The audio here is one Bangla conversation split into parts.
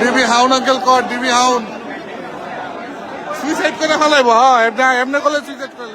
ডিবি হাউন আঙ্কেল কর ডিবি হাউন। সুইসাইড করে ফেলাইব হ্যাঁ এমনি করলে সুইসাইড করে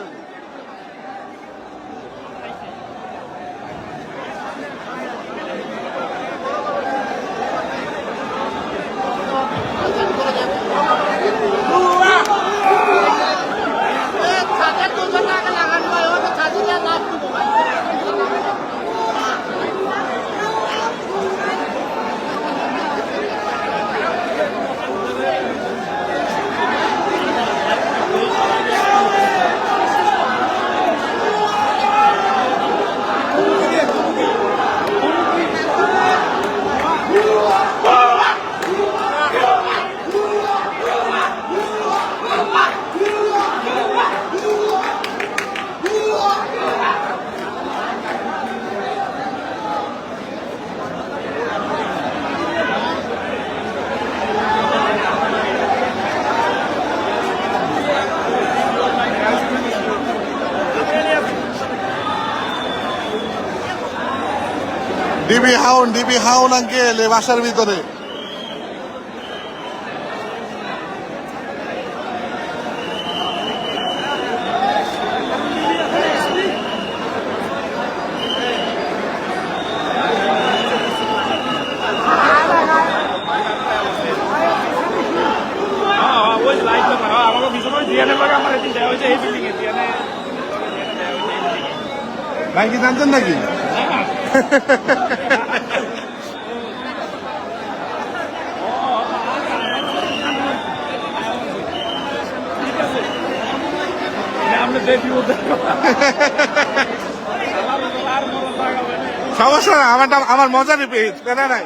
ডিবি হাউন ডিবি হাউন আঙ্কেল এই বাসার ভিতরে। ভাই কি জানতেন নাকি? সমস্যা আমার আমার মজারই পেয়েছি কেন নাই।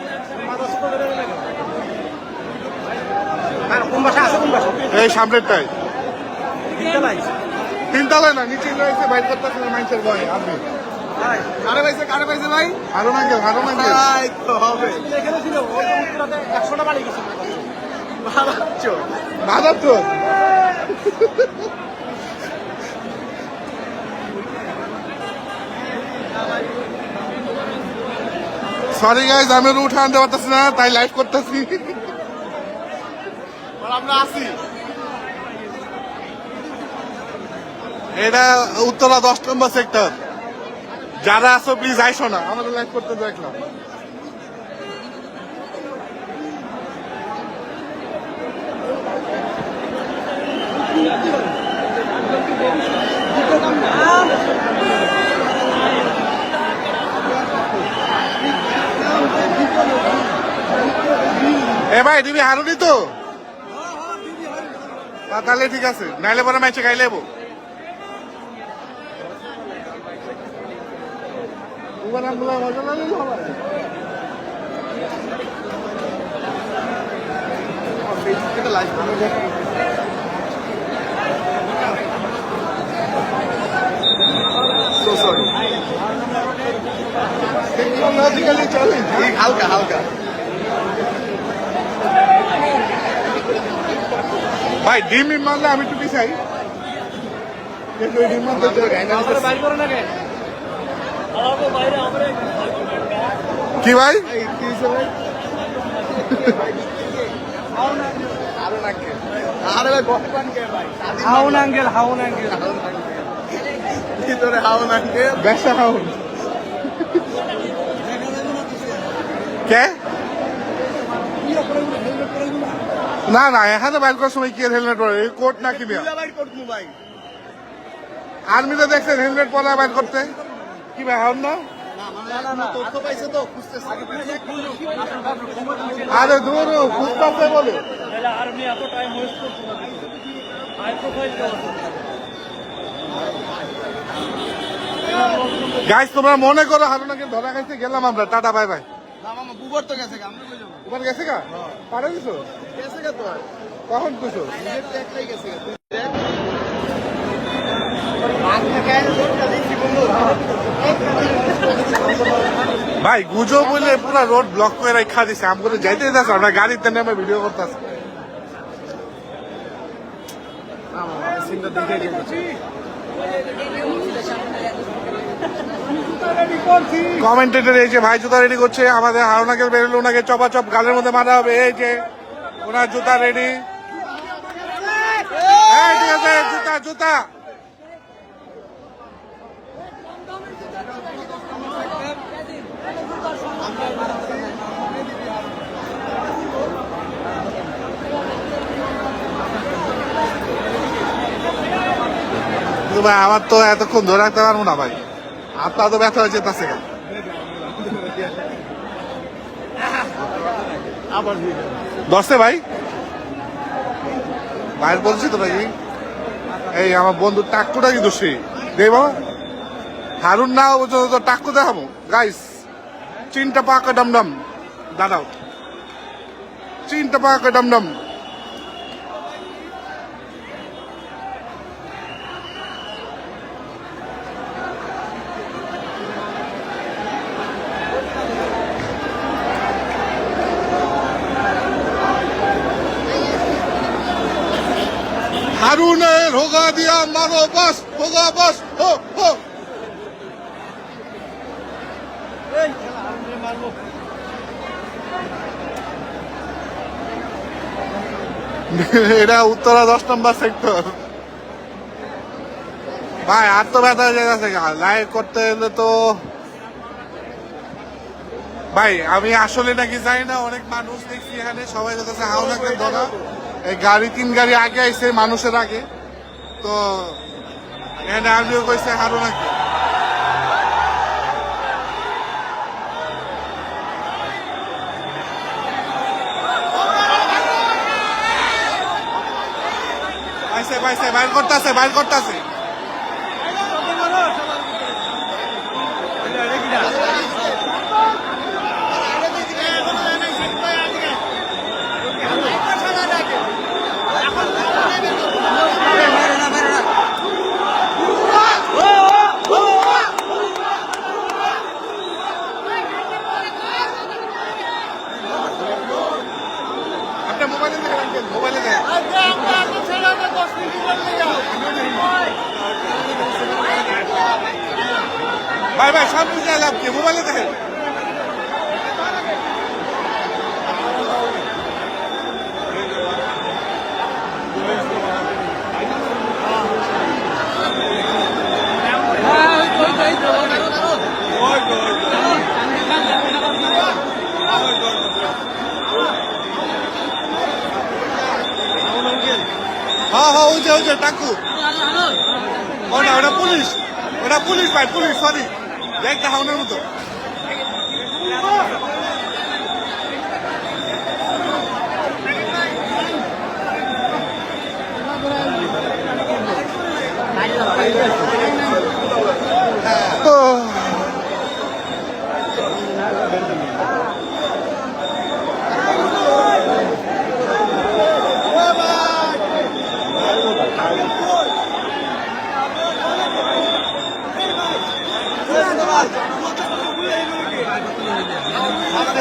এই সামনেরটাই। তিনতলায় না নিচে রয়েছে বাইর করতেছে মানুষের ভয় আপনি। কারে পাইছে কারে পাইছে ভাই? হারুন আঙ্কেল হারুন আঙ্কেল হবে। এখানে ছিল একশোটা বাড়ি গেছে সরি গাইজ আমি উঠে আনতে পারতেছি না, তাই লাইভ করতেছি। আমরা আসি এটা উত্তরা দশ নম্বর সেক্টর যারা আছো প্লিজ আইসো না আমাদের লাইভ করতে দেখলাম। এ ভাই তুমি হারুনি তো? তাহলে ঠিক আছে নাইলে পরে ম্যাচে খাই লেবো। এবার আমরা মজা না নিলে হবে ফেসবুক থেকে লাইভ সো সরি হালকা হালকা। ভাই ডিম মারলে আমি ডিম মারতে চাই। না কেন কি ভাই? হাউন আঙ্গেল। হাউন আঙ্গেল। ভিতরে ব্যবসা খাউন কে? না না এখানে বাইর করার সময় কি হেলমেট পরে কোট না কিনে আর্মিতে দেখছেন হেলমেট পরা বাইর করতে কি ভাই হন না আরে দূর খুঁজতেছে বলে তাহলে আর এত টাইম ওয়েস্ট করছি না তোমরা মনে করো হারুনাকে ধরা খাইতে গেলাম আমরা টাটা বাই বাই গেছে গা পারে দিছো? গেছে গা তো কখন একটাই গেছে গা। বন্ধু। ভাই গুজো বলে পুরা রোড ব্লক করে রেখা দিছে। আমি যাইতে যাচ্ছে আমরা গাড়িতে নেমে ভিডিও করতেছি। সিনটা দেখে কমেন্টেটর এই যে ভাই জুতা রেডি করছে, আমাদের হারুনাকে বেরোলে, ওনাকে চপা চপ গালের মধ্যে মারা হবে, এই যে ওনার জুতা রেডি হ্যাঁ জুতা জুতা। ভাই, আমার তো এতক্ষণ ধরে রাখতে পারব না ভাই। হাতটা তো ব্যথা হয়ে আবার ভিডিও দশে ভাই। ভাইয়ের বলছি তো নাকি এই আমার বন্ধু টাক্কুটা কিন্তু সেই দে বাবা, হারুন না পর্যন্ত তো টাক্কু দেখাবো। গাইস চিনটা পাকা ডমডম। দাঁড়াও। চিনটা পাকা ডমডম। হারুনের হোগা দিয়া মারো বাস হোগা বাস হো হো এটা উত্তরা দশ নম্বর সেক্টর ভাই আর তো ব্যথা হয়ে যাচ্ছে লাইভ করতে গেলে তো ভাই আমি আসলে নাকি জানি না অনেক মানুষ দেখছি এখানে সবাই কাছে হাওনাকে ধরা? এই গাড়ি, তিন গাড়ি আগে আইসে মানুষের আগে। তো এখানে আমিও কইছে, হারো নাকি? বাইর করতেছে বাইর করতেছে। ভাই ভাই সামনে যাই লাভ কি, মোবাইলে দেখেন। হ্যাঁ হ্যাঁ ওই যে ওই যে, টাকু। ওটা ওটা পুলিশ। ওটা পুলিশ, ভাই, পুলিশ সরি দেখ দেখানোর মতো।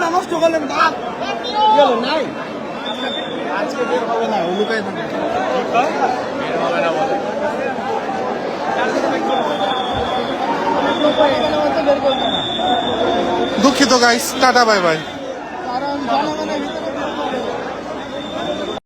সময়টা নষ্ট করলেন না গেল নাই। আজকে বের হবে না লুকাই বের হবে না বলে না দুঃখিত গাইস টাটা বাই বাই কারণ জনগণের ভিতরে